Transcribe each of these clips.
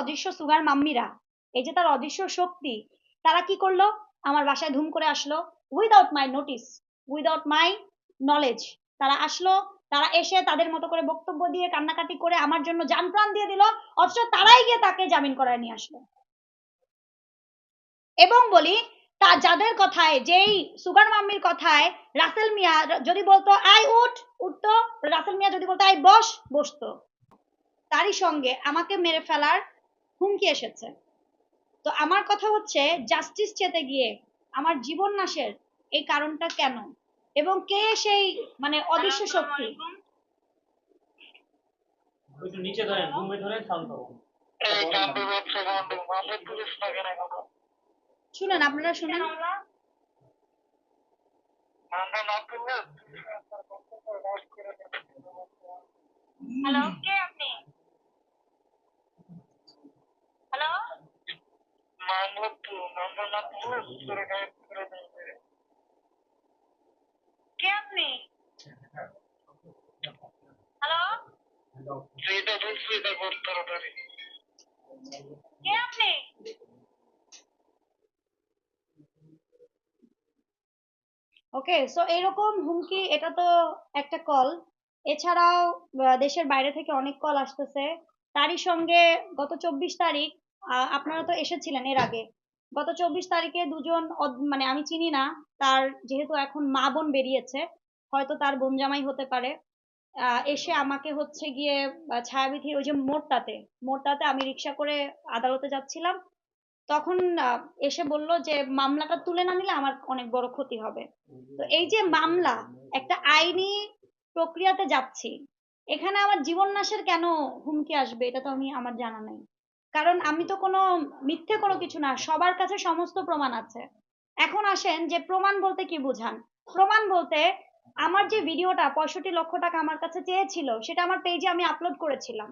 অদৃশ্য সুগার মাম্মিরা। এই যে তার অদৃশ্য শক্তি, তারা কি করল? আমার বাসায় ধুম করে আসলো। Without my notice without my knowledge তারা আসলো, তারা এসে তাদের মতো করে বক্তব্য দিয়ে কান্নাকাটি করে আমার জন্য যান প্রাণ দিয়ে দিল, অথচ তারাই গিয়ে তাকে জামিন করায় নিয়ে আসলো। এবং বলি, তা যাদের কথায়, যেই সুগার মাম্মির কথায়, রাসেল মিয়া যদি বলতো আই উঠ উঠতো রাসেল মিয়া যদি বলতো আই বস, বসতো। তারই সঙ্গে আমাকে মেরে ফেলার হুমকি এসেছে। তো আমার কথা হচ্ছে জাস্টিস চেতে গিয়ে আমার জীবন নাশের এই কারণটা কেন? এবং কে সেই মানে অদৃশ্য শক্তি? নিচে ধরেন শান্ত হন। এই কান্ড ব্যবসা কান্ড মামলা পুলিশ না কেন এখন শুনেন আপনারা শুনেন আমরা না করলে হ্যালো কে আপনি হ্যালো মামলা তো আমরা না করলে করে গায়েব করে দেবে কে আপনি হ্যালো যেটা বলছি এটা করতে তাড়াতাড়ি। কে আপনি ওকে সো এরকম হুমকি এটা তো একটা কল এছাড়াও দেশের বাইরে থেকে অনেক কল আসতেছে। তারই সঙ্গে গত চব্বিশ তারিখ আপনারা তো এসেছিলেন এর আগে। গত চব্বিশ তারিখে দুজন মানে আমি চিনি না, তার যেহেতু এখন মা বোন বেরিয়েছে, হয়তো তার বোন জামাই হতে পারে। এসে আমাকে হচ্ছে গিয়ে ছায়াবিথির ওই যে মোড়টাতে মোড়টাতে আমি রিক্সা করে আদালতে যাচ্ছিলাম। তখন এসে বলল যে, মামলাটা তুলে না নিলে আমার অনেক বড় ক্ষতি হবে। তো এই যে মামলা, একটা আইনি প্রক্রিয়াতে যাচ্ছি, এখানে আমার জীবন নাশের কেন হুমকি আসবে, এটা তো আমি, আমার জানা নাই। কারণ আমি তো কোনো মিথ্যে কোনো কিছু না, সবার কাছে সমস্ত প্রমাণ আছে। এখন আসেন যে প্রমাণ বলতে কি বুঝান? প্রমাণ বলতে আমার যে ভিডিওটা পঁয়ষট্টি লক্ষ টাকা আমার কাছে চেয়েছিল, সেটা আমার পেজে আমি আপলোড করেছিলাম।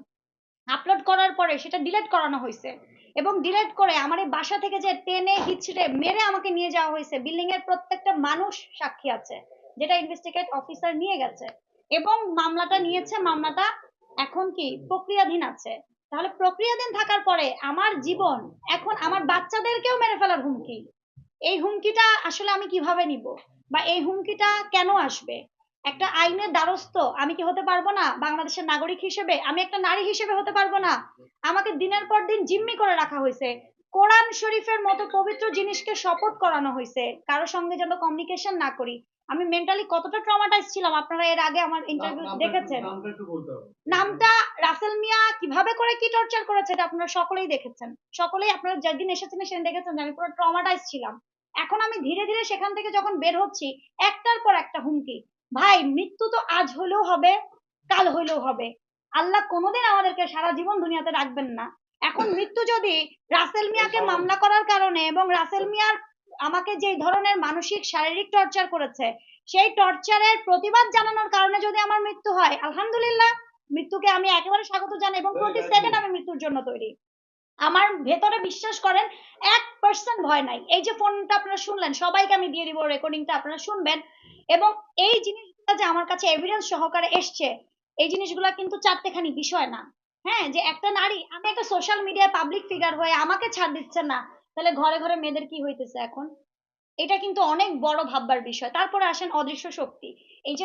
আপলোড করার পরে সেটা ডিলিট করানো হয়েছে এবং ডিলিট করে আমার এই বাসা থেকে যে টেনে হিচড়ে মেরে আমাকে নিয়ে যাওয়া হয়েছে বিল্ডিং এর প্রত্যেকটা মানুষ সাক্ষী আছে, যেটা ইনভেস্টিগেট অফিসার নিয়ে গেছে। এবং মামলাটা নিয়েছে, মামলাটা এখন কি প্রক্রিয়াধীন আছে। তাহলে প্রক্রিয়াধীন থাকার পরে আমার জীবন এখন আমার বাচ্চাদেরকেও মেরে ফেলার হুমকি। এই হুমকিটা আসলে আমি কীভাবে নিব? বা এই হুমকিটা কেন আসবে? একটা আইনের দ্বারস্থ আমি কি হতে পারব না? বাংলাদেশের নাগরিক হিসেবে আমি একটা নারী হিসেবে হতে পারব না? আমাকে দিনের পর দিন জিম্মি করে রাখা হয়েছে। কোরআন শরীফের মতো পবিত্র জিনিসকে শপথ করানো হয়েছে। কারও সঙ্গে যেন কমিউনিকেশন না করি। আমি মেন্টালি কতটা ট্রমাটাইজ ছিলাম আপনারা এর আগে আমার ইন্টারভিউ দেখেছেন? নামটা রাসেল মিয়া কীভাবে করে কি টর্চার করেছে এটা আপনারা সকলেই দেখেছেন। সকলেই আপনারা যেদিন এসেছেন সেদিন দেখেছেন যে আমি পুরো ট্রমাটাইজ ছিলাম। এখন আমি ধীরে ধীরে সেখান থেকে যখন বের হচ্ছি একটার পর একটা হুমকি। ভাই মৃত্যু তো আজ হলেও হবে কাল হলেও হবে। আল্লাহ কোনোদিন আমাদেরকে সারা জীবন দুনিয়াতে রাখবেন না। এখন মৃত্যু যদি রাসেল মিয়াকে মামলা করার কারণে এবং রাসেল মিয়ার আমাকে যে ধরনের মানসিক শারীরিক টর্চার করেছে সেই টর্চারের প্রতিবাদ জানানোর কারণে যদি আমার মৃত্যু হয় আলহামদুলিল্লাহ মৃত্যুকে আমি একেবারে স্বাগত জানাই এবং প্রতি সেকেন্ড আমি মৃত্যুর জন্য তৈরি। আমার ভেতরে বিশ্বাস করেন এক পার্সেন্ট ভয় নাই। এই যে ফোনটা আপনারা শুনলেন সবাইকে আমি দিয়ে দিব রেকর্ডিংটা আপনারা শুনবেন। এবং এই জিনিসগুলো যে আমার কাছে এভিডেন্স সহকারে এসছে এই জিনিসগুলো কিন্তু চারটেখানি বিষয় না। হ্যাঁ যে একটা নারী আমি একটা সোশ্যাল মিডিয়া পাবলিক ফিগার হয়ে আমাকে ছাড় দিচ্ছে না। তাহলে ঘরে ঘরে মেয়েদের কি হইতেছে এখন? এটা কিন্তু অনেক বড় ভাববার বিষয়। তারপরে আসেন অদৃশ্য শক্তি। এই যে